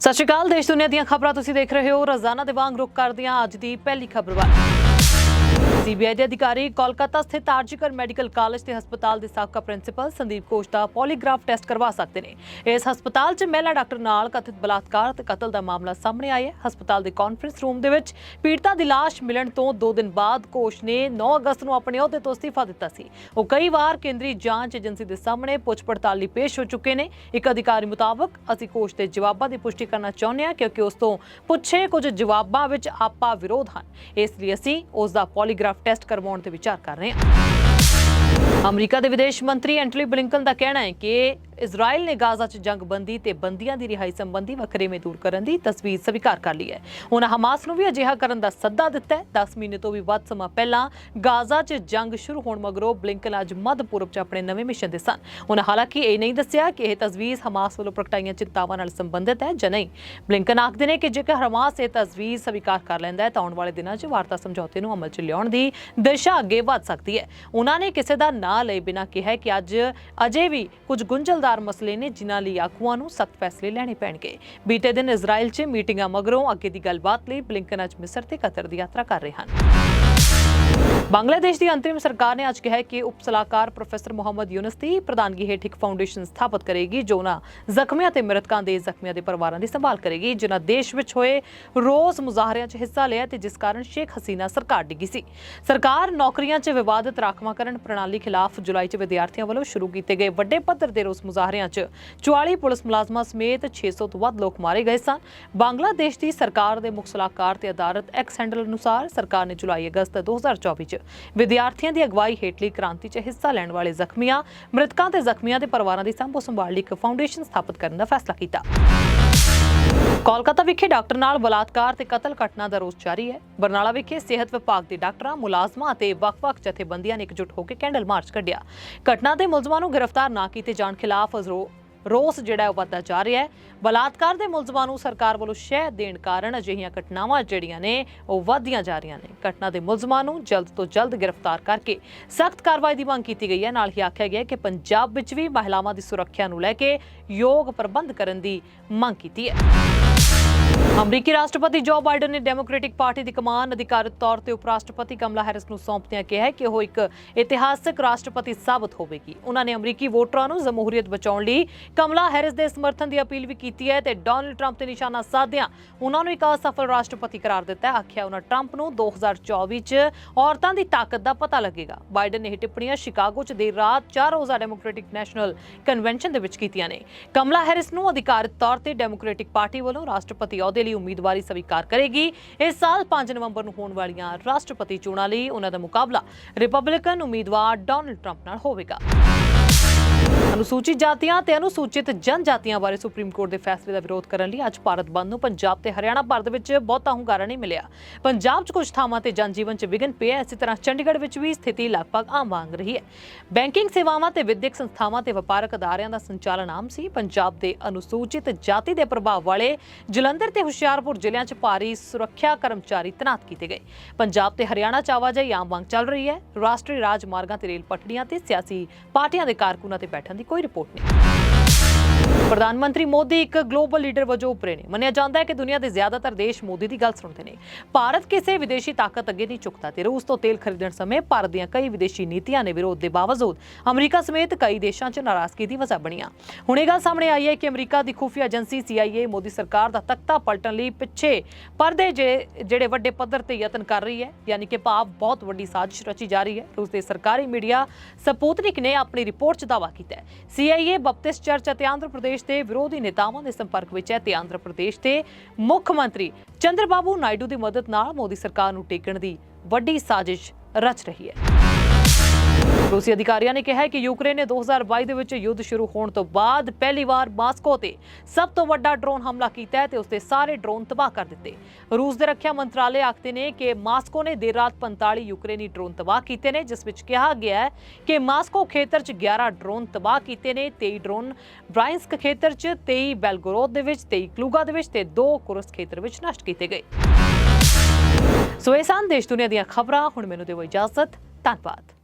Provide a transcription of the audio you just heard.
ਸਤਿ ਸ਼੍ਰੀ ਅਕਾਲ, ਦੇਸ਼ ਦੁਨੀਆ ਦੀਆਂ ਖਬਰਾਂ ਤੁਸੀਂ ਦੇਖ ਰਹੇ ਹੋ। ਰੋਜ਼ਾਨਾ ਦੇ ਵਾਂਗ ਰੁਕ ਕਰਦੇ ਅੱਜ ਦੀ ਪਹਿਲੀ ਖਬਰ ਵੱਲ। ਸੀਬੀਆਈ ਦੇ ਅਧਿਕਾਰੀ ਕੋਲਕਾਤਾ ਸਥਿਤ ਆਰਜੀਕਰ ਮੈਡੀਕਲ ਕਾਲਜ ਤੇ ਹਸਪਤਾਲ ਦੇ ਸਾਬਕਾ ਪ੍ਰਿੰਸੀਪਲ ਸੰਦੀਪ ਘੋਸ਼ ਦਾ ਪੋਲੀਗ੍ਰਾਫ ਟੈਸਟ ਕਰਵਾ ਸਕਦੇ ਨੇ। ਇਸ ਹਸਪਤਾਲ 'ਚ ਮਹਿਲਾ ਡਾਕਟਰ ਨਾਲ ਕਥਿਤ ਬਲਾਤਕਾਰ ਤੇ ਕਤਲ ਦਾ ਮਾਮਲਾ ਸਾਹਮਣੇ ਆਇਆ ਹੈ। ਹਸਪਤਾਲ ਦੇ ਕਾਨਫਰੰਸ ਰੂਮ ਦੇ ਵਿੱਚ ਪੀੜਤਾ ਦੀ ਲਾਸ਼ ਮਿਲਣ ਤੋਂ 2 ਦਿਨ ਬਾਅਦ ਘੋਸ਼ ਨੇ 9 ਅਗਸਤ ਨੂੰ ਆਪਣੇ ਅਹੁਦੇ ਤੋਂ ਅਸਤੀਫਾ ਦਿੱਤਾ ਸੀ। ਉਹ ਕਈ ਵਾਰ ਕੇਂਦਰੀ ਜਾਂਚ ਏਜੰਸੀ ਦੇ ਸਾਹਮਣੇ ਪੁੱਛ ਪੜਤਾਲ ਲਈ ਪੇਸ਼ ਹੋ ਚੁੱਕੇ ਨੇ। ਇੱਕ ਅਧਿਕਾਰੀ ਮੁਤਾਬਕ ਅਸੀਂ ਘੋਸ਼ ਦੇ ਜਵਾਬਾਂ ਦੀ ਪੁਸ਼ਟੀ ਕਰਨਾ ਚਾਹੁੰਦੇ ਹਾਂ ਕਿਉਂਕਿ ਉਸ ਤੋਂ ਪੁੱਛੇ ਕੁਝ ਜਵਾਬਾਂ ਵਿੱਚ ਆਪਾ ਵਿਰੋਧ ਹਨ। ਇਸ ਲਈ ਅਸੀਂ ਉਸ ਦਾ ਪੋਲੀਗ੍ਰਾਫ ਟੈਸਟ ਕਰਵਾਉਣ ਤੇ ਵਿਚਾਰ ਕਰ ਰਹੇ ਹਾਂ। ਅਮਰੀਕਾ ਦੇ ਵਿਦੇਸ਼ ਮੰਤਰੀ ਐਂਟਲੀ ਬਲਿੰਕਨ ਦਾ ਕਹਿਣਾ ਹੈ ਕਿ ਇਜ਼ਰਾਈਲ ਨੇ ਗਾਜ਼ਾ 'ਚ ਜੰਗਬੰਦੀ ਤੇ ਬੰਦੀਆਂ ਦੀ ਰਿਹਾਈ ਸੰਬੰਧੀ ਵਖਰੇਵੇਂ ਦੂਰ ਕਰਨ ਦੀ ਤਸਵੀਰ ਸਵੀਕਾਰ ਕਰ ਲਈ ਹੈ। ਉਹਨਾਂ ਹਮਾਸ ਨੂੰ ਵੀ ਅਜਿਹਾ ਕਰਨ ਦਾ ਸੱਦਾ ਦਿੱਤਾ ਹੈ। 10 ਮਹੀਨੇ ਤੋਂ ਵੀ ਵੱਧ ਸਮਾਂ ਪਹਿਲਾਂ ਗਾਜ਼ਾ 'ਚ ਜੰਗ ਸ਼ੁਰੂ ਹੋਣ ਮਗਰੋਂ ਬਲਿੰਕਨ ਅੱਜ ਮੱਧ ਪੂਰਬ 'ਚ ਆਪਣੇ ਨਵੇਂ ਮਿਸ਼ਨ ਦੇ ਸਨ। ਉਹਨਾਂ ਹਾਲਾਂਕਿ ਇਹ ਨਹੀਂ ਦੱਸਿਆ ਕਿ ਇਹ ਤਸਵੀਰ ਹਮਾਸ ਵੱਲੋਂ ਪ੍ਰਗਟਾਈਆਂ ਚਿੰਤਾਵਾਂ ਨਾਲ ਸੰਬੰਧਿਤ ਹੈ ਜਾਂ ਨਹੀਂ। ਬਲਿੰਕਨ ਆਖਦੇ ਨੇ ਕਿ ਜੇਕਰ ਹਮਾਸ ਇਹ ਤਸਵੀਰ ਸਵੀਕਾਰ ਕਰ ਲੈਂਦਾ ਹੈ, ਤਾਂ ਆਉਣ ਵਾਲੇ ਦਿਨਾਂ 'ਚ ਵਾਰਤਾ ਸਮਝੌਤੇ ਨੂੰ ਅਮਲ 'ਚ ਲਿਆਉਣ ਦੀ ਦਿਸ਼ਾ ਅੱਗੇ ਵਧ ਸਕਦੀ ਹੈ। ਉਹਨਾਂ ਨੇ ਕਿਸੇ ਦਾ ਨਾਂ ਲਏ ਬਿਨਾਂ ਕਿਹਾ ਕਿ ਅੱਜ ਅਜੇ ਵੀ ਕੁਝ ਗੁੰਝਲਦਾਰ ਮਸਲੇ ਨੇ, ਜਿਨ੍ਹਾਂ ਲਈ ਆਗੂਆਂ ਨੂੰ ਸਖਤ ਫੈਸਲੇ ਲੈਣੇ ਪੈਣਗੇ। ਬੀਤੇ ਦਿਨ ਇਜ਼ਰਾਈਲ 'ਚ ਮੀਟਿੰਗਾਂ ਮਗਰੋਂ ਅੱਗੇ ਦੀ ਗੱਲਬਾਤ ਲਈ ਬਲਿੰਕਨ ਅੱਜ ਮਿਸਰ ਤੇ ਕਤਰ ਦੀ ਯਾਤਰਾ ਕਰ ਰਹੇ ਹਨ। ਬੰਗਲਾਦੇਸ਼ ਦੀ ਅੰਤਰਿਮ ਸਰਕਾਰ ਨੇ ਅੱਜ ਕਿਹਾ ਕਿ ਉਪ ਸਲਾਹਕਾਰ ਪ੍ਰੋਫੈਸਰ ਮੁਹੰਮਦ ਯੂਨਸ ਦੀ ਪ੍ਰਧਾਨਗੀ ਹੇਠ ਇੱਕ ਫਾਊਂਡੇਸ਼ਨ ਸਥਾਪਿਤ ਕਰੇਗੀ ਜੋ ਨਾ ਜ਼ਖਮੀਆਂ ਤੇ ਮ੍ਰਿਤਕਾਂ ਦੇ ਜ਼ਖਮੀਆਂ ਦੇ ਪਰਿਵਾਰਾਂ ਦੀ ਸੰਭਾਲ ਕਰੇਗੀ ਜਿਨ੍ਹਾਂ ਦੇਸ਼ ਵਿੱਚ ਹੋਏ ਰੋਜ਼ ਮੁਜ਼ਾਹਰਿਆਂ 'ਚ ਹਿੱਸਾ ਲਿਆ ਤੇ ਜਿਸ ਕਾਰਨ ਸ਼ੇਖ ਹਸੀਨਾ ਸਰਕਾਰ ਡਿੱਗੀ ਸੀ ਸਰਕਾਰ ਨੌਕਰੀਆਂ 'ਚ ਵਿਵਾਦਤ ਰਾਖਵਾਂਕਰਨ ਪ੍ਰਣਾਲੀ ਖਿਲਾਫ ਜੁਲਾਈ 'ਚ ਵਿਦਿਆਰਥੀਆਂ ਵੱਲੋਂ ਸ਼ੁਰੂ ਕੀਤੇ ਗਏ ਵੱਡੇ ਪੱਧਰ ਦੇ ਰੋਸ ਮੁਜ਼ਾਹਰਿਆਂ 'ਚ 44 ਪੁਲਿਸ ਮੁਲਾਜ਼ਮਾਂ ਸਮੇਤ 600 ਤੋਂ ਵੱਧ ਲੋਕ ਮਾਰੇ ਗਏ ਸਨ ਬੰਗਲਾਦੇਸ਼ ਦੀ ਸਰਕਾਰ ਦੇ ਮੁੱਖ ਸਲਾਹਕਾਰ ਤੇ ਅਦਾਲਤ ਐਕਸ ਹੈਂਡਲ ਅਨੁਸਾਰ ਸਰਕਾਰ ਨੇ ਜੁਲਾਈ ਅਗਸਤ 2024 ਚ ਵਿਦਿਆਰਥੀਆਂ ਦੀ ਅਗਵਾਈ ਹੇਠਲੀ ਕ੍ਰਾਂਤੀ 'ਚ ਹਿੱਸਾ ਲੈਣ ਵਾਲੇ ਜ਼ਖਮੀਆਂ, ਮ੍ਰਿਤਕਾਂ ਤੇ ਜ਼ਖਮੀਆਂ ਦੇ ਪਰਿਵਾਰਾਂ ਦੀ ਸੰਭੋ ਸੰਭਾਲ ਲਈ ਇੱਕ ਫਾਊਂਡੇਸ਼ਨ ਸਥਾਪਿਤ ਕਰਨ ਦਾ ਫੈਸਲਾ ਕੀਤਾ। ਕੋਲਕਾਤਾ ਵਿਖੇ ਡਾਕਟਰ ਨਾਲ ਬਲਾਤਕਾਰ ਤੇ ਕਤਲ ਘਟਨਾ ਦਾ ਰੋਸ ਜਾਰੀ ਹੈ। ਬਰਨਾਲਾ ਵਿਖੇ ਸਿਹਤ ਵਿਭਾਗ ਦੇ ਡਾਕਟਰਾਂ, ਮੁਲਾਜ਼ਮਾਂ ਅਤੇ ਵੱਖ-ਵੱਖ ਜਥੇਬੰਦੀਆਂ ਨੇ ਇਕਜੁੱਟ ਹੋ ਕੇ ਕੈਂਡਲ ਮਾਰਚ ਕੱਢਿਆ। ਘਟਨਾ ਦੇ ਮੁਲਜ਼ਮਾਂ ਨੂੰ ਗ੍ਰਿਫਤਾਰ ਨਾ ਕੀਤੇ ਜਾਣ ਖਿਲਾਫ ਰੋਸ ਜਿਹੜਾ ਉਹ ਵੱਧਦਾ ਜਾ ਰਿਹਾ ਹੈ। ਬਲਾਤਕਾਰ ਦੇ ਮੁਲਜ਼ਮਾਂ ਨੂੰ ਸਰਕਾਰ ਵੱਲੋਂ ਸ਼ਹਿ ਦੇਣ ਕਾਰਨ ਅਜਿਹੀਆਂ ਘਟਨਾਵਾਂ ਜਿਹੜੀਆਂ ਨੇ, ਉਹ ਵੱਧਦੀਆਂ ਜਾ ਰਹੀਆਂ ਨੇ। ਘਟਨਾ ਦੇ ਮੁਲਜ਼ਮਾਂ ਨੂੰ ਜਲਦ ਤੋਂ ਜਲਦ ਗ੍ਰਿਫਤਾਰ ਕਰਕੇ ਸਖਤ ਕਾਰਵਾਈ ਦੀ ਮੰਗ ਕੀਤੀ ਗਈ ਹੈ। ਨਾਲ ਹੀ ਆਖਿਆ ਗਿਆ ਕਿ ਪੰਜਾਬ ਵਿੱਚ ਵੀ ਮਹਿਲਾਵਾਂ ਦੀ ਸੁਰੱਖਿਆ ਨੂੰ ਲੈ ਕੇ ਯੋਗ ਪ੍ਰਬੰਧ ਕਰਨ ਦੀ ਮੰਗ ਕੀਤੀ ਹੈ। ਅਮਰੀਕੀ ਰਾਸ਼ਟਰਪਤੀ ਜੋ ਬਾਈਡਨ ਨੇ ਡੈਮੋਕ੍ਰੈਟਿਕ ਪਾਰਟੀ ਦੀ ਕਮਾਨ ਅਧਿਕਾਰਤ ਤੌਰ ਤੇ ਉਪ ਰਾਸ਼ਟਰਪਤੀ ਕਮਲਾ ਹੈਰਿਸ ਨੂੰ ਸੌਂਪਦਿਆਂ ਕਿਹਾ ਹੈ ਕਿ ਉਹ ਇੱਕ ਇਤਿਹਾਸਕ ਰਾਸ਼ਟਰਪਤੀ ਸਾਬਤ ਹੋਵੇਗੀ। ਉਹਨਾਂ ਨੇ ਅਮਰੀਕੀ ਵੋਟਰਾਂ ਨੂੰ ਜਮਹੂਰੀਅਤ ਬਚਾਉਣ ਲਈ ਕਮਲਾ ਹੈਰਿਸ ਦੇ ਸਮਰਥਨ ਦੀ ਅਪੀਲ ਵੀ ਕੀਤੀ ਹੈ ਤੇ ਡੋਨਲਡ ਟਰੰਪ ਤੇ ਨਿਸ਼ਾਨਾ ਸਾਧਿਆਂ ਉਹਨਾਂ ਨੂੰ ਇੱਕ ਅਸਫਲ ਰਾਸ਼ਟਰਪਤੀ ਕਰਾਰ ਦਿੱਤਾ ਹੈ। ਆਖਿਆ ਉਹਨਾਂ ਟਰੰਪ ਨੂੰ 2024 ਚ ਔਰਤਾਂ ਦੀ ਤਾਕਤ ਦਾ ਪਤਾ ਲੱਗੇਗਾ। ਬਾਈਡਨ ਨੇ ਇਹ ਟਿੱਪਣੀਆਂ ਸ਼ਿਕਾਗੋ ਚ ਦੇਰ ਰਾਤ ਚਾਰ ਰੋਜ਼ਾ ਡੈਮੋਕ੍ਰੈਟਿਕ ਨੈਸ਼ਨਲ ਕਨਵੈਨਸ਼ਨ ਦੇ ਵਿੱਚ ਕੀਤੀਆਂ ਨੇ। ਕਮਲਾ ਹੈਰਿਸ ਨੂੰ ਅਧਿਕਾਰਤ ਤੌਰ ਤੇ ਡੈਮੋਕ੍ਰੈਟਿਕ ਪਾਰਟੀ ਵੱਲੋਂ ਰਾਸ਼ਟਰਪਤੀ ਅਹੁਦੇ ਲਈ ਉਮੀਦਵਾਰੀ ਸਵੀਕਾਰ ਕਰੇਗੀ। ਇਸ ਸਾਲ 5 ਨਵੰਬਰ ਨੂੰ ਹੋਣ ਵਾਲੀਆਂ ਰਾਸ਼ਟਰਪਤੀ ਚੋਣਾਂ ਲਈ ਉਹਨਾਂ ਦਾ ਮੁਕਾਬਲਾ ਰਿਪਬਲਿਕਨ ਉਮੀਦਵਾਰ ਡੋਨਲਡ ਟਰੰਪ ਨਾਲ ਹੋਵੇਗਾ। ਅਨੁਸੂਚਿਤ ਜਾਤੀਆਂ ਤੇ ਅਨੁਸੂਚਿਤ ਜਨਜਾਤੀਆਂ ਬਾਰੇ ਸੁਪਰੀਮ ਕੋਰਟ ਦੇ ਫੈਸਲੇ ਦਾ ਵਿਰੋਧ ਕਰਨ ਲਈ ਅੱਜ ਭਾਰਤ ਬੰਦ ਨੂੰ ਪੰਜਾਬ ਤੇ ਹਰਿਆਣਾ ਭਰ ਦੇ ਵਿੱਚ ਬਹੁਤਾ ਹੁੰਗਾਰਾ ਨਹੀਂ ਮਿਲਿਆ। ਪੰਜਾਬ 'ਚ ਕੁਝ ਥਾਵਾਂ ਤੇ ਜਨਜੀਵਨ 'ਚ ਵਿਘਨ ਪਿਆ ਇਸੇ ਤਰ੍ਹਾਂ ਚੰਡੀਗੜ੍ਹ ਵਿੱਚ ਵੀ ਸਥਿਤੀ ਲਗਭਗ ਆਮ ਵਾਂਗ ਰਹੀ ਹੈ। ਬੈਂਕਿੰਗ ਸੇਵਾਵਾਂ ਤੇ ਵਿਦਿਅਕ ਸੰਸਥਾਵਾਂ ਤੇ ਵਪਾਰਕ ਅਦਾਰਿਆਂ ਦਾ ਸੰਚਾਲਨ ਆਮ ਸੀ। ਪੰਜਾਬ ਦੇ ਅਨੁਸੂਚਿਤ ਜਾਤੀ ਦੇ ਪ੍ਰਭਾਵ ਵਾਲੇ ਜਲੰਧਰ ਤੇ ਹੁਸ਼ਿਆਰਪੁਰ ਜ਼ਿਲ੍ਹਿਆਂ 'ਚ ਭਾਰੀ ਸੁਰੱਖਿਆ ਕਰਮਚਾਰੀ ਤੈਨਾਤ ਕੀਤੇ ਗਏ। ਪੰਜਾਬ ਤੇ ਹਰਿਆਣਾ 'ਚ ਆਵਾਜਾਈ ਆਮ ਵਾਂਗ ਚੱਲ ਰਹੀ ਹੈ। ਰਾਸ਼ਟਰੀ ਰਾਜ ਮਾਰਗਾਂ ਤੇ ਰੇਲ ਪਟੜੀਆਂ ਤੇ ਸਿਆਸੀ ਪਾਰਟੀਆਂ ਦੇ ਕਾਰਕੁਨਾਂ ਤੇ ਬੈਠਣ ਦੀ ਕੋਈ ਰਿਪੋਰਟ ਨਹੀਂ ਪ੍ਰਧਾਨ ਮੰਤਰੀ ਮੋਦੀ ਇੱਕ ਗਲੋਬਲ ਲੀਡਰ ਵਜੋਂ ਉੱਭਰੇ ਨੇ। ਮੰਨਿਆ ਜਾਂਦਾ ਹੈ ਕਿ ਦੁਨੀਆ ਦੇ ਜ਼ਿਆਦਾਤਰ ਦੇਸ਼ ਮੋਦੀ ਦੀ ਗੱਲ ਸੁਣਦੇ ਨੇ। ਭਾਰਤ ਕਿਸੇ ਵਿਦੇਸ਼ੀ ਤਾਕਤ ਅੱਗੇ ਨਹੀਂ ਝੁਕਦਾ ਤੇ ਰੂਸ ਤੋਂ ਤੇਲ ਖਰੀਦਣ ਸਮੇਂ ਭਾਰਤ ਦੀਆਂ ਕਈ ਵਿਦੇਸ਼ੀ ਨੀਤੀਆਂ ਨੇ ਵਿਰੋਧ ਦੇ ਬਾਵਜੂਦ ਅਮਰੀਕਾ ਸਮੇਤ ਕਈ ਦੇਸ਼ਾਂ 'ਚ ਨਾਰਾਜ਼ਗੀ ਦੀ ਵਜ੍ਹਾ ਬਣੀਆਂ ਹੁਣ ਇਹ ਗੱਲ ਸਾਹਮਣੇ ਆਈ ਹੈ ਕਿ ਅਮਰੀਕਾ ਦੀ ਖੁਫੀਆ ਏਜੰਸੀ CIA ਮੋਦੀ ਸਰਕਾਰ ਦਾ ਤਖਤਾ ਪਲਟਣ ਲਈ ਪਿੱਛੇ ਪਰਦੇ ਜਿਹੜੇ ਜਿਹੜੇ ਵੱਡੇ ਪੱਧਰ ਤੇ ਯਤਨ ਕਰ ਰਹੀ ਹੈ, ਯਾਨੀ ਕਿ ਭਾਵ ਬਹੁਤ ਵੱਡੀ ਸਾਜ਼ਿਸ਼ ਰਚੀ ਜਾ ਰਹੀ ਹੈ। ਰੂਸ ਦੇ ਸਰਕਾਰੀ ਮੀਡੀਆ ਸਪੂਤਨਿਕ ਨੇ ਆਪਣੀ ਰਿਪੋਰਟ 'ਚ ਦਾਅਵਾ ਕੀਤਾ ਹੈ। CIA ਬਪਤਿਸਟ ਚਰਚ ਅਤੇ ਆਂਧਰ ਪ੍ਰਦੇਸ਼ ਦੇ ਵਿਰੋਧੀ ਨੇਤਾਵਾਂ ਦੇ ਸੰਪਰਕ ਵਿੱਚ ਹੈ ਤੇ ਆਂਧਰਾ ਪ੍ਰਦੇਸ਼ ਦੇ ਮੁੱਖ ਮੰਤਰੀ ਚੰਦਰਬਾਬੂ ਨਾਇਡੂ ਦੀ ਮਦਦ ਨਾਲ ਮੋਦੀ ਸਰਕਾਰ ਨੂੰ ਟੇਕਣ ਦੀ ਵੱਡੀ ਸਾਜ਼ਿਸ਼ ਰਚ ਰਹੀ ਹੈ। ਰੂਸੀ ਅਧਿਕਾਰੀਆਂ ਨੇ ਕਿਹਾ ਕਿ ਯੂਕਰੇਨ ਨੇ 2022 ਦੇ ਵਿੱਚ ਯੁੱਧ ਸ਼ੁਰੂ ਹੋਣ ਤੋਂ ਬਾਅਦ ਪਹਿਲੀ ਵਾਰ ਮਾਸਕੋ ਤੇ ਸਭ ਤੋਂ ਵੱਡਾ ਡਰੋਨ ਹਮਲਾ ਕੀਤਾ ਹੈ ਤੇ ਉਸਦੇ ਸਾਰੇ ਡਰੋਨ ਤਬਾਹ ਕਰ ਦਿੱਤੇ। ਰੂਸ ਦੇ ਰੱਖਿਆ ਮੰਤਰਾਲੇ ਆਖਦੇ ਨੇ ਕਿ ਮਾਸਕੋ ਨੇ ਦੇਰ ਰਾਤ 45 ਯੂਕਰੇਨੀ ਡਰੋਨ ਤਬਾਹ ਕੀਤੇ ਨੇ, ਜਿਸ ਵਿੱਚ ਕਿਹਾ ਗਿਆ ਹੈ ਕਿ ਮਾਸਕੋ ਖੇਤਰ 'ਚ 11 ਡਰੋਨ ਤਬਾਹ ਕੀਤੇ ਨੇ 23 ਡਰੋਨ ਬ੍ਰਾਇੰਸਕ ਖੇਤਰ 'ਚ 23 ਬੈਲਗੋਰੋਦ ਦੇ ਵਿੱਚ 23 ਕਲੂਗਾ ਦੇ ਵਿੱਚ ਤੇ 2 ਕੁਰਸ ਖੇਤਰ ਵਿੱਚ ਨਸ਼ਟ ਕੀਤੇ ਗਏ। ਸੋ ਇਹ ਸਨ ਦੇਸ਼ ਦੁਨੀਆ ਦੀਆਂ ਖਬਰਾਂ, ਹੁਣ ਮੈਨੂੰ ਦਿਓ ਇਜਾਜ਼ਤ, ਧੰਨਵਾਦ।